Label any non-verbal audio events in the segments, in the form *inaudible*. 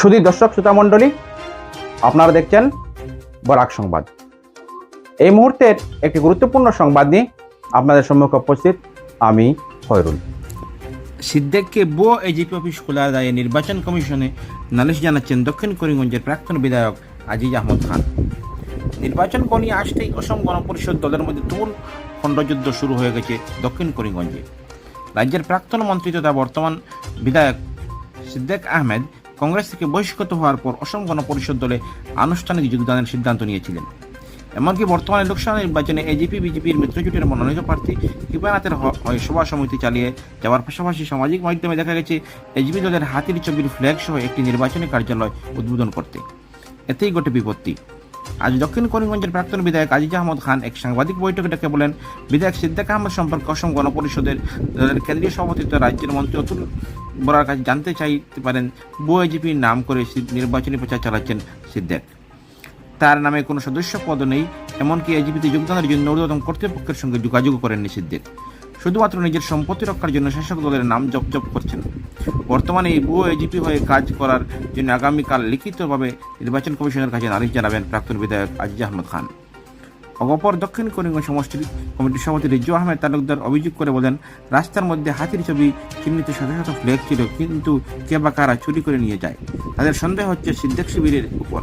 শুধু দর্শক, শ্রোতা মণ্ডলী, আপনারা দেখছেন বরাক সংবাদ। এই মুহূর্তের একটি গুরুত্বপূর্ণ সংবাদ নিয়ে আপনাদের সম্মুখে উপস্থিত আমি খয়রুল। সিদ্দেককে বো এজিপি অফিস খোলার দায়ে নির্বাচন কমিশনে নালিশ জানাচ্ছেন দক্ষিণ করিমগঞ্জের প্রাক্তন বিধায়ক আজিজ আহমদ খান। নির্বাচন নিয়ে আসতেই অসম গণপরিষদ দলের মধ্যে তুমুল খণ্ডযুদ্ধ শুরু হয়ে গেছে দক্ষিণ করিমগঞ্জে। রাজ্যের প্রাক্তন মন্ত্রী তথা বর্তমান বিধায়ক সিদ্দেক আহমেদ কংগ্রেস থেকে বহিষ্কৃত হওয়ার পর অসম গণ পরিষদ দলে আনুষ্ঠানিক যোগদানের সিদ্ধান্ত নিয়েছিলেন। এমনকি বর্তমানে লোকসভা নির্বাচনে এজিপি বিজেপির মিত্রজোটের মনোনীত প্রার্থী কৃপানাথের সভা সমিতি চালিয়ে যাওয়ার পাশাপাশি সামাজিক মাধ্যমে দেখা গেছে এজিপি দলের হাতির ছবির ফ্ল্যাগ সহ একটি নির্বাচনী কার্যালয় উদ্বোধন করতে। এতেই গোটে বিপত্তি। আজ দক্ষিণ করিমগঞ্জের প্রাক্তন বিধায়ক আজিজ আহমদ খান এক সাংবাদিক বৈঠকে ডেকে বলেন, বিধায়ক সিদ্দিক আহমদ সম্পর্কে অসম গণপরিষদের দলের কেন্দ্রীয় সভাপতিত্ব রাজ্যের মন্ত্রী অতুল বরার কাছে জানতে চাইতে পারেন বো এজিপির নাম করে নির্বাচনী প্রচার চালাচ্ছেন সিদ্দেক। তার নামে কোনো সদস্য পদ নেই, এমনকি এজিপিতে যোগদানের জন্য ঊর্ধ্বতন কর্তৃপক্ষের সঙ্গে যোগাযোগ করেননি সিদ্দিক। শুধুমাত্র নিজের সম্পত্তি রক্ষার জন্য শাসক দলের নাম জপজপ জপ করছেন। বর্তমানে এই ভুয়ো এজিপি হয়ে কাজ করার জন্য আগামীকাল লিখিতভাবে নির্বাচন কমিশনের কাছে নালিশ জানাবেন প্রাক্তন বিধায়ক আজিজ আহমদ খান। অগপর দক্ষিণ করিমগঞ্জ সমষ্টি কমিটির সভাপতি রিজু আহমেদ তালুকদার অভিযোগ করে বলেন, রাস্তার মধ্যে হাতির ছবি চিহ্নিত শত শত ফ্ল্যাগ ছিল, কিন্তু কে বা কারা চুরি করে নিয়ে যায়? তাদের সন্দেহ হচ্ছে সিদ্দেক শিবিরের উপর।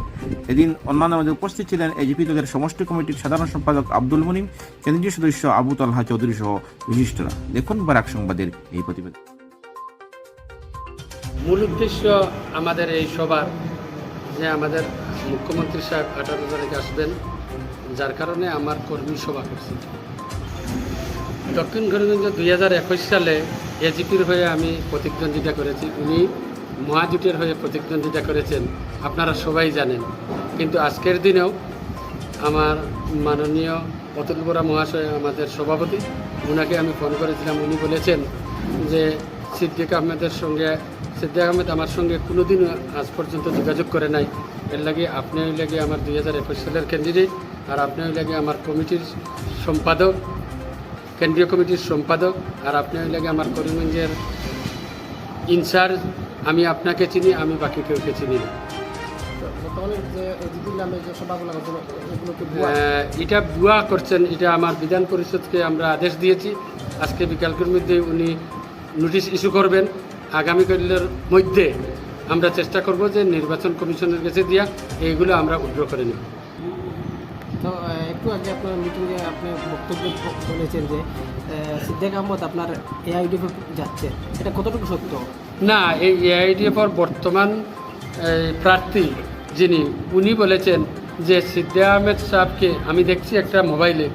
এদিন অন্যান্যদের মধ্যে উপস্থিত ছিলেন এজিপি দলের সমষ্টি কমিটির সাধারণ সম্পাদক আব্দুল মুনিম, কেন্দ্রীয় সদস্য আবু তালহা চৌধুরী সহ বিশিষ্টরা। দেখুন বারাক সংবাদের এই প্রতিবেদন। মূল উদ্দেশ্য আমাদের এই সভার যে আমাদের মুখ্যমন্ত্রী সাহেব আঠারো তারিখে আসবেন যার কারণে আমার কর্মী সভা করছি। দক্ষিণ করিমগঞ্জ দুই হাজার একুশ সালে এজিপির হয়ে আমি প্রতিদ্বন্দ্বিতা করেছি। উনি মহাজোটের হয়ে প্রতিদ্বন্দ্বিতা করেছেন, আপনারা সবাই জানেন। কিন্তু আজকের দিনেও আমার মাননীয় অতুল বরা মহাশয় আমাদের সভাপতি ওনাকে আমি ফোন করেছিলাম। উনি বলেছেন যে, সিদ্দিক আহমেদের সঙ্গে, সিদ্দিক আহমেদ আমার সঙ্গে কোনোদিন আজ পর্যন্ত যোগাযোগ করে নাই। এর লাগে আপনি লাগে আমার দুই হাজার একুশ সালের ক্যান্ডিডেট আর আপনি লাগে আমার কমিটির সম্পাদক কেন্দ্রীয় কমিটির সম্পাদক আর আপনি লাগে আমার করিমগঞ্জের ইনচার্জ আমি আপনাকে চিনি আমি বাকি কেউকে চিনি না। এটা বুয়া করছেন এটা আমার বিধান পরিষদকে আমরা আদেশ দিয়েছি। আজকে বিকালকের মধ্যে উনি নোটিশ ইস্যু করবেন। আগামীকালের মধ্যে আমরা চেষ্টা করব যে নির্বাচন কমিশনের কাছে দিয়া এইগুলো আমরা উদ্র করে আহ, একটু আগে আপনার মিটিংয়ে আপনি বক্তব্য বলেছেন যে সিদ্দিক আহমদ আপনার এআইডিএফ যাচ্ছে। এটা কতটুকু সত্য? না, এই এআইডিএফর বর্তমান প্রার্থী যিনি, উনি বলেছেন যে সিদ্দে আহমেদ সাহেবকে আমি দেখছি একটা মোবাইলে,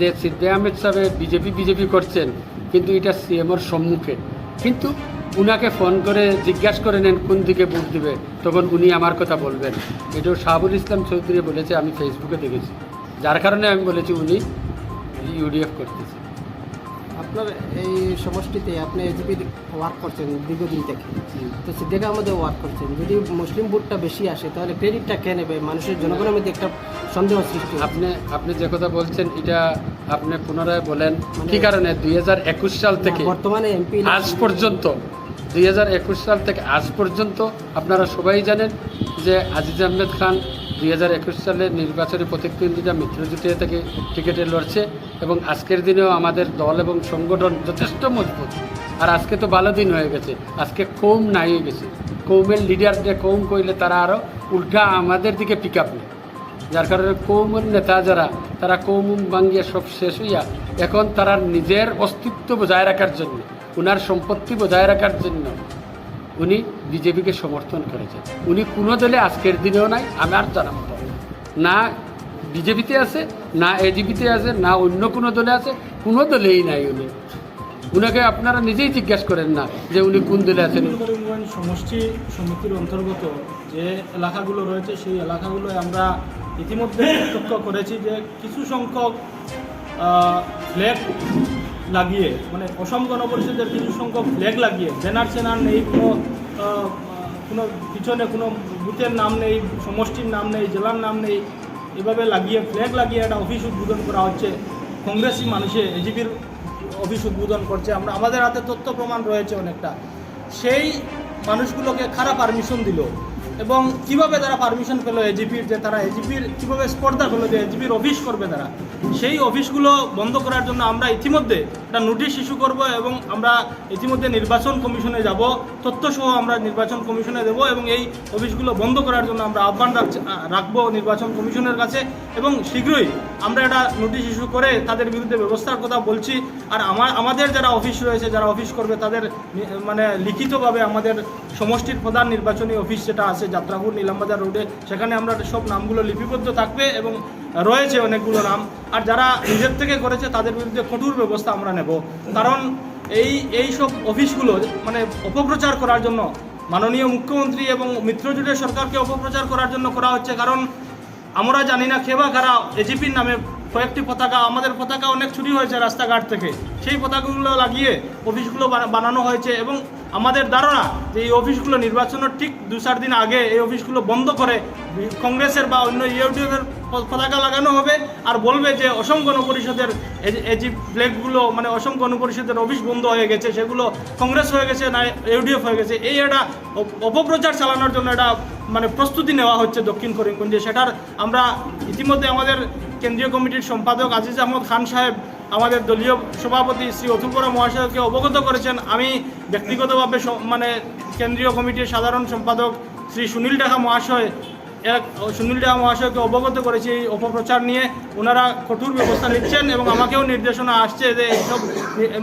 যে সিদ্দে আহমেদ সাহেব বিজেপি বিজেপি করছেন, কিন্তু এটা সিএমওর সম্মুখে। কিন্তু উনাকে ফোন করে জিজ্ঞাসা করে নেন, কোন দিকে ভোট দিবে, তখন উনি আমার কথা বলবেন। এটা শাহাবুল ইসলাম চৌধুরী বলেছে, আমি ফেসবুকে দেখেছি। যার কারণে আমি বলেছি উনি ইউডিএফ করতেছে। আপনার এই সমষ্টিতে আপনি এজিপির ওয়ার্ক করছেন দীর্ঘদিন থেকে তো সিদ্দিক আমাদের ওয়ার্ক করছেন। যদি মুসলিম ভোটটা বেশি আসে তাহলে ক্রেডিটটা কে নেবে? মানুষের জনগণের মধ্যে একটা সন্দেহ সৃষ্টি আপনি আপনি যে কথা বলছেন এটা আপনি পুনরায় বলেন কি কারণে? দুই হাজার একুশ সাল থেকে বর্তমানে এমপি আজ পর্যন্ত দুই হাজার একুশ সাল থেকে আজ পর্যন্ত আপনারা সবাই জানেন যে আজিজ আহমেদ খান দু হাজার একুশ সালে নির্বাচনী প্রতিদ্বন্দ্বিতা মিত্রজোটে থেকে টিকিটে লড়ছে এবং আজকের দিনেও আমাদের দল এবং সংগঠন যথেষ্ট মজবুত। আর আজকে তো ভালো দিন হয়ে গেছে। আজকে কৌম নাই হয়ে গেছে। কৌমের লিডার যে কৌম কইলে তারা আরও উল্টা আমাদের দিকে পিক আপ নেয়। যার কারণে কৌমের নেতা যারা, তারা কৌম ভাঙ্গিয়ে সব শেষ হইয়া এখন তারা নিজের অস্তিত্ব বজায় রাখার জন্য, উনার সম্পত্তি বজায় রাখার জন্য উনি বিজেপিকে সমর্থন করেছেন। উনি কোনো দলে আজকের দিনেও নাই আমার জানা মতো না। বিজেপিতে আছে, না এজিপিতে আছে, না অন্য কোনো দলে আছে, কোনো দলেই নাই উনি। উনাকে আপনারা নিজেই জিজ্ঞাসা করেন না যে উনি কোন দলে আছেন। সমষ্টি সমিতির অন্তর্গত যে এলাকাগুলো রয়েছে, সেই এলাকাগুলোয় আমরা ইতিমধ্যে *laughs* প্রত্যক্ষ করেছি যে কিছু সংখ্যক ফ্ল্যাগ লাগিয়ে মানে অসম গণপরিষদের কিছু সংখ্যক ফ্ল্যাগ লাগিয়ে ব্যানার চেনার নেই, কোনো কোনো পিছনে কোনো বুথের নাম নেই, সমষ্টির নাম নেই, জেলার নাম নেই, এভাবে লাগিয়ে ফ্ল্যাগ লাগিয়ে একটা অফিস উদ্বোধন করা হচ্ছে। কংগ্রেসি মানুষে এজিপির অফিস উদ্বোধন করছে। আমরা, আমাদের হাতে তথ্য প্রমাণ রয়েছে অনেকটা। সেই মানুষগুলোকে খারাপ পারমিশন দিল। এবং কীভাবে তারা পারমিশন পেল এজিপির যে তারা এজিপির কীভাবে স্পর্ধা পেল যে এজিপির অফিস করবে তারা? সেই অফিসগুলো বন্ধ করার জন্য আমরা ইতিমধ্যে একটা নোটিশ ইস্যু করব এবং আমরা ইতিমধ্যে নির্বাচন কমিশনে যাব। তথ্যসহ আমরা নির্বাচন কমিশনে দেব এবং এই অফিসগুলো বন্ধ করার জন্য আমরা আহ্বান রাখব নির্বাচন কমিশনের কাছে এবং শীঘ্রই আমরা একটা নোটিশ ইস্যু করে তাদের বিরুদ্ধে ব্যবস্থার কথা বলছি। আর আমার আমাদের যারা অফিস রয়েছে, যারা অফিস করবে, তাদের মানে লিখিতভাবে আমাদের সমষ্টির প্রধান নির্বাচনী অফিস যেটা আছে যাত্রাপুর নীলামবাজার রোডে। সেখানে আমরা সব নামগুলো লিপিবদ্ধ থাকবে এবং রয়েছে অনেকগুলো নাম। আর যারা নিজের থেকে করেছে, তাদের বিরুদ্ধে কঠোর ব্যবস্থা আমরা নেব। কারণ এই এই সব অফিসগুলো মানে অপপ্রচার করার জন্য মাননীয় মুখ্যমন্ত্রী এবং মিত্রজোটের সরকারকে অপপ্রচার করার জন্য করা হচ্ছে। কারণ আমরা জানি না খেবা কারা এজিপির নামে কয়েকটি পতাকা, আমাদের পতাকা অনেক চুরি হয়েছে রাস্তাঘাট থেকে। সেই পতাকাগুলো লাগিয়ে অফিসগুলো বানা- বানানো হয়েছে এবং আমাদের ধারণা যে এই অফিসগুলো নির্বাচনের ঠিক দু চার দিন আগে এই অফিসগুলো বন্ধ করে কংগ্রেসের বা অন্য ইউটিউবের পতাকা লাগানো হবে আর বলবে যে অসম গণপরিষদের এই- যে ফ্ল্যাগগুলো মানে অসম গণপরিষদের অফিস বন্ধ হয়ে গেছে, সেগুলো কংগ্রেস হয়ে গেছে না ইউডিএফ হয়ে গেছে, এই অপ- অপপ্রচার চালানোর জন্য এটা মানে প্রস্তুতি নেওয়া হচ্ছে দক্ষিণ করিমগঞ্জে। সেটার আমরা ইতিমধ্যে আমাদের কেন্দ্রীয় কমিটির সম্পাদক আজিজ আহমদ খান সাহেব আমাদের দলীয় সভাপতি শ্রী অথুপরা মহাশয়কে অবগত করেছেন। আমি ব্যক্তিগতভাবে মানে কেন্দ্রীয় কমিটির সাধারণ সম্পাদক শ্রী সুনীল ডাকা মহাশয় এক সুনীল ডাকা মহাশয়কে অবগত করেছি এই অপপ্রচার নিয়ে। ওনারা কঠোর ব্যবস্থা নিচ্ছেন এবং আমাকেও নির্দেশনা আসছে যে এইসব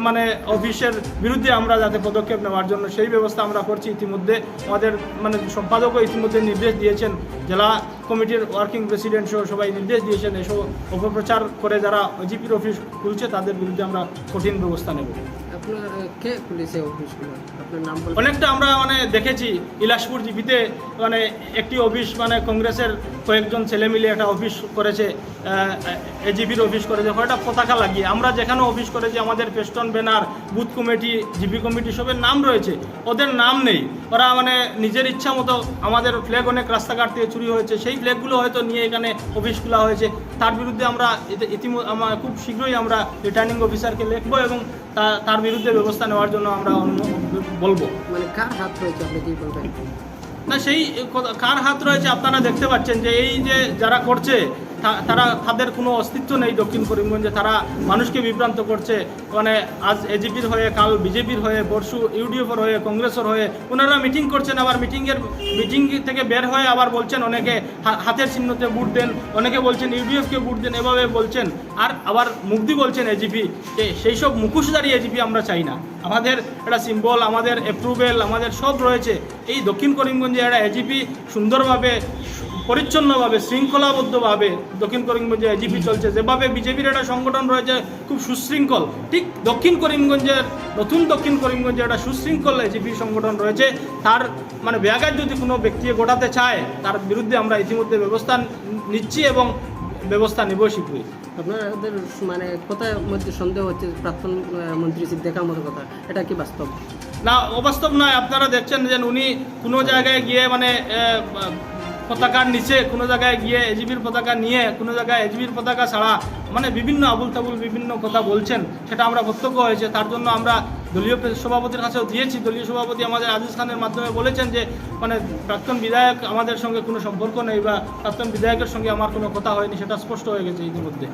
মানে অফিসের বিরুদ্ধে আমরা যাতে পদক্ষেপ নেওয়ার জন্য সেই ব্যবস্থা আমরা করছি ইতিমধ্যে। আমাদের মানে সম্পাদকও ইতিমধ্যে নির্দেশ দিয়েছেন। জেলা কমিটির ওয়ার্কিং প্রেসিডেন্ট সহ সবাই নির্দেশ দিয়েছেন এসব অপপ্রচার করে যারা জিপির অফিস খুলছে তাদের বিরুদ্ধে আমরা কঠিন ব্যবস্থা নেব। অনেকটা আমরা মানে দেখেছি ইলাসপুর জিপিতে মানে একটি অফিস মানে কংগ্রেসের কয়েকজন ছেলে মিলে একটা অফিস করেছে এজিপির অফিস করেছে কয়েকটা পতাকা লাগিয়ে। আমরা যেখানে অফিস করেছি, আমাদের festoon banner, booth committee, GP committee, সবের নাম রয়েছে। ওদের নাম নেই। ওরা মানে নিজের ইচ্ছা মতো আমাদের ফ্ল্যাগ অনেক রাস্তাঘাট থেকে চুরি হয়েছে। সেই ফ্ল্যাগগুলো হয়তো নিয়ে এখানে অফিস খোলা হয়েছে। তার বিরুদ্ধে আমরা ইতিমধ্যে খুব শীঘ্রই আমরা রিটার্নিং অফিসারকে লিখব এবং তার বিরুদ্ধে ব্যবস্থা নেওয়ার জন্য আমরা অন্য বলব। মানে কার হাত রয়েছে আপনি কি বলবেন? না সেই কথা- কার হাত রয়েছে আপনারা দেখতে পাচ্ছেন যে এই যে যারা করছে তারা তাদের কোনো অস্তিত্ব নেই দক্ষিণ করিমগঞ্জে। তারা মানুষকে বিভ্রান্ত করছে। মানে আজ এজিপির হয়ে, কাল বিজেপির হয়ে, পরশু ইউডিএফের হয়ে, কংগ্রেসের হয়ে, ওনারা মিটিং করছেন আবার। মিটিংয়ের, মিটিং থেকে বের হয়ে আবার বলছেন অনেকে হাতের চিহ্নতে ভোট দেন, অনেকে বলছেন ইউডিএফকে ভোট দেন, এভাবে বলছেন। আর আবার মুগ্ধি বলছেন এজিপি সেই সব মুখোশধারী এজিপি আমরা চাই না। আমাদের একটা সিম্বল আমাদের অ্যাপ্রুভেল আমাদের সব রয়েছে। এই দক্ষিণ করিমগঞ্জে একটা এজিপি সুন্দরভাবে পরিচ্ছন্নভাবে শৃঙ্খলাবদ্ধভাবে দক্ষিণ করিমগঞ্জে এজিপি চলছে। যেভাবে বিজেপির একটা সংগঠন রয়েছে খুব সুশৃঙ্খল। ঠিক দক্ষিণ করিমগঞ্জের নতুন দক্ষিণ করিমগঞ্জে একটা সুশৃঙ্খল এজিপি সংগঠন রয়েছে। তার মানে ব্যাঘাত যদি কোনো ব্যক্তি গোটাতে চায় তার বিরুদ্ধে আমরা ইতিমধ্যে ব্যবস্থা নিচ্ছি এবং ব্যবস্থা নেব শীঘ্রই আপনাদের মানে কোথায় মধ্যে সন্দেহ হচ্ছে প্রাক্তন মন্ত্রী সিদ্দিক আহমদের কথা? এটা কি বাস্তব? না অবাস্তব নয়। আপনারা দেখছেন যে উনি কোনো জায়গায় গিয়ে মানে পতাকার নিচে কোনো জায়গায় গিয়ে এজিবির পতাকা নিয়ে, কোনো জায়গায় এজিবির পতাকা ছাড়া মানে বিভিন্ন আবুল তাবুল বিভিন্ন কথা বলছেন, সেটা আমরা প্রত্যক্ষ হয়েছে। তার জন্য আমরা দলীয় সভাপতির কাছেও দিয়েছি। দলীয় সভাপতি আমাদের আজিজ খানের মাধ্যমে বলেছেন যে মানে প্রাক্তন বিধায়ক আমাদের সঙ্গে কোনো সম্পর্ক নেই বা প্রাক্তন বিধায়কের সঙ্গে আমার কোনো কথা হয়নি, সেটা স্পষ্ট হয়ে গেছে ইতিমধ্যে।